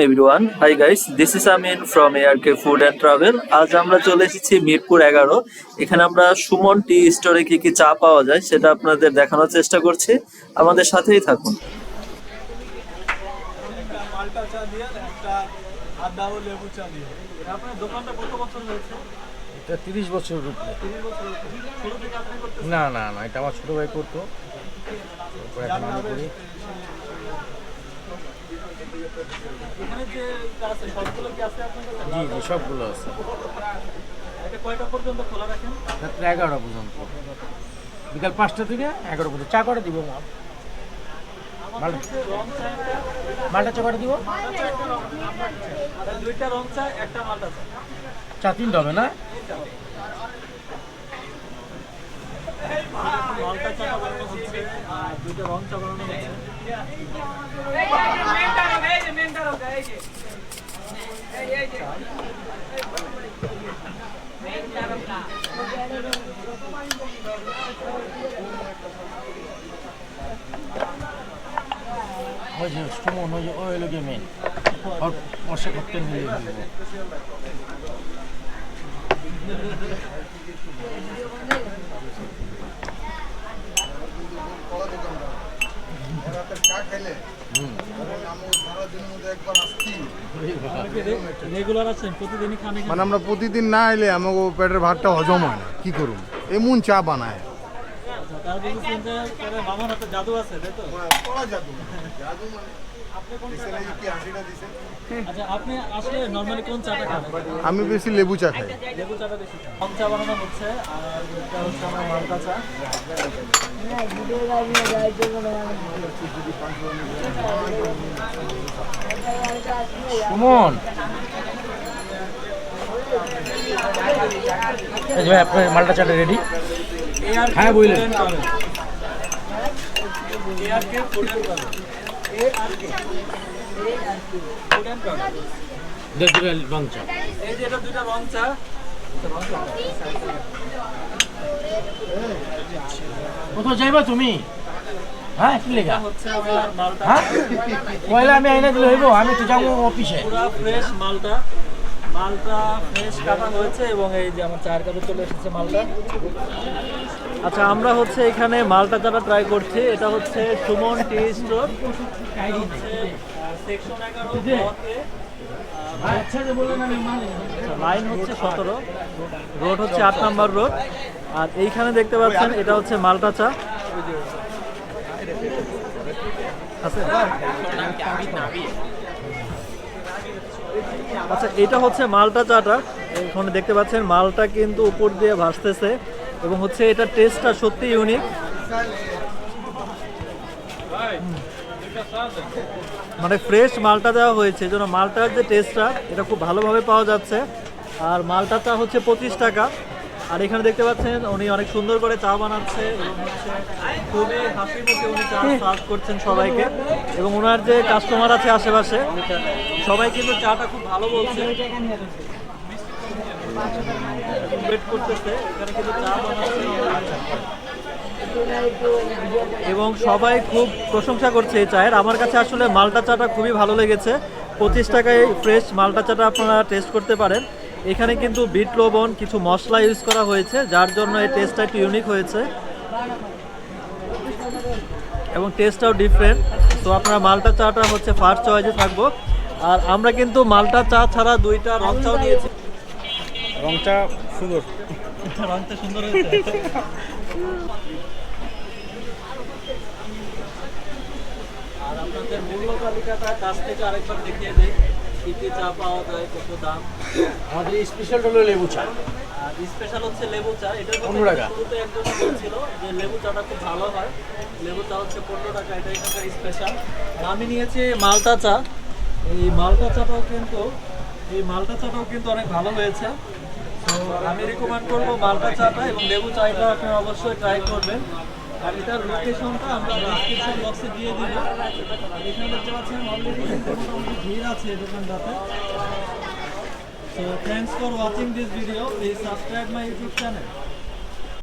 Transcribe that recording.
Everyone hi guys this is Amin from ARK food and travel আজ আমরা চলে এসেছি মিরপুর এগারো। এখানে আমরা সুমন টি স্টোরে কি কি চা পাওয়া যায় সেটা আপনাদের দেখানোর চেষ্টা করছি। আমাদের সাথেই থাকুন। মালটা চা দিয়ে একটা আদা ও লেবু চা দিয়ে। আপনার দোকানটা কত বছর হয়েছে? এটা তিরিশ বছর উপরে না না না এটা আমার ছোট ভাই করতো। এখন আমি করি এখানে যে চা আছে সবগুলো কি আছে আপনার কাছে জি জি সবগুলো আছে। রাত্রে এগারোটা পর্যন্ত। বিকাল পাঁচটা থেকে এগারো পর্যন্ত। চা কটা দিব মা? মালটা চা কটা দিব? চা চা। তিনটা হবে না? মালটা চা বানানো হচ্ছে। আর দুইটা রং চা বানানো হচ্ছে। ওই যে সুমন ওই যে ওই লোকে মেন ওর বর্ষা করতে মিলিয়ে দিব রেগুলার আছেন প্রতিদিনই খান মানে আমরা প্রতিদিন না এলে আমাকে পেটের ভাতটা হজম হয় না। কি করুন এমন চা বানায়। আচ্ছা, বলছেন যে মামার হাতে জাদু আছে তাই তো? আপনি কোন চাটা খান? আচ্ছা আসলে নরমালি কোন চাটা খান? আমি বেশি লেবু চা খাই। লেবু চাটা বেশি চা বানানো হচ্ছে আর হচ্ছে আমার মালটা চা। সুমন ভাই আপনার মালটা চাটা রেডি হ্যাঁ, বললেন। দুটো রং চা এই যে এটা দুইটা রং চা। কোথাও যাইবা তুমি? হ্যাঁ কি মালটা হ্যাঁ? পয়লা আমি আইনা দিলে হইব, আমি তো যাব অফিসে পুরা ফ্রেশ মালটা। মালটা ফ্রেশ কাটা হয়েছে এবং এই যে আমার চায়ের কাপে চলে এসেছে মালটা। আচ্ছা আমরা হচ্ছে এখানে মালটা চাটা ট্রাই করছি, এটা হচ্ছে সুমন টি স্টোর। সেকশন এগারো আচ্ছা লাইন হচ্ছে সতেরো। রোড হচ্ছে আট নাম্বার রোড আর এইখানে দেখতে পাচ্ছেন, এটা হচ্ছে মালটা চা। আচ্ছা এটা হচ্ছে মালটা চাটা। এখানে দেখতে পাচ্ছেন, মালটা কিন্তু উপর দিয়ে ভাসতেছে এবং হচ্ছে এটা টেস্টটা সত্যি ইউনিক মানে ফ্রেশ মালটা দেওয়া হয়েছে জন্য মালটার যে টেস্টটা, এটা খুব ভালোভাবে পাওয়া যাচ্ছে। আর মালটা চা হচ্ছে পঁচিশ টাকা। আর এখানে দেখতে পাচ্ছেন উনি অনেক সুন্দর করে চা বানাচ্ছে এবং হচ্ছে খুবই হাসি মুখে উনি চা সার্ভ করছেন সবাইকে। এবং ওনার যে কাস্টমার আছে আশেপাশে সবাই কিন্তু চাটা খুব ভালো বলছে। ওয়েট করতেছে এখানে কিন্তু চা বানাচ্ছে। এবং সবাই খুব প্রশংসা করছে এই চায়ের। আমার কাছে আসলে মালটা চাটা খুবই ভালো লেগেছে। পঁচিশ টাকায় ফ্রেশ মালটা চাটা আপনারা টেস্ট করতে পারেন। এখানে কিন্তু বিট লবণ কিছু মশলা ইউজ করা হয়েছে যার জন্য এই টেস্টটা একটু ইউনিক হয়েছে। এবং টেস্টটাও ডিফারেন্ট তো আপনারা মালটা চাটা হচ্ছে ফার্স্ট চয়েসে থাকব। আর আমরা কিন্তু মালটা চা ছাড়া দুইটা রং চাও নিয়েছি। রংটা সুন্দর। রংটা সুন্দর হয়েছে। আর আপনাদের মূল্য তালিকাটা কাছ থেকে আরেকবার দেখিয়ে দিই। কি চা পাওয়া যায় কত দাম? আমাদের স্পেশাল হলো লেবু চা। স্পেশাল হচ্ছে লেবু চা। কথা পনেরো টাকা। শুরুতে একজন বলছিল যে লেবু চাটা খুব ভালো হয়। লেবু চা হচ্ছে পনেরো টাকা এটা এখানকার স্পেশাল আমি নিয়েছি মালটা চা। এই মালটা চাটাও কিন্তু এই মালটা চাটাও কিন্তু অনেক ভালো হয়েছে। তো আমি রেকমেন্ড করব মালটা চাটা এবং লেবু চাটা আপনি অবশ্যই ট্রাই করবেন। আর এটার লোকেশনটা আমরা ডিসক্রিপশন বক্সে দিয়ে দিব এখানে দেখতে পাচ্ছেন অলরেডি মোটামুটি ভিড় আছে দোকানটাতে So thanks for watching this video. Please subscribe my YouTube channel.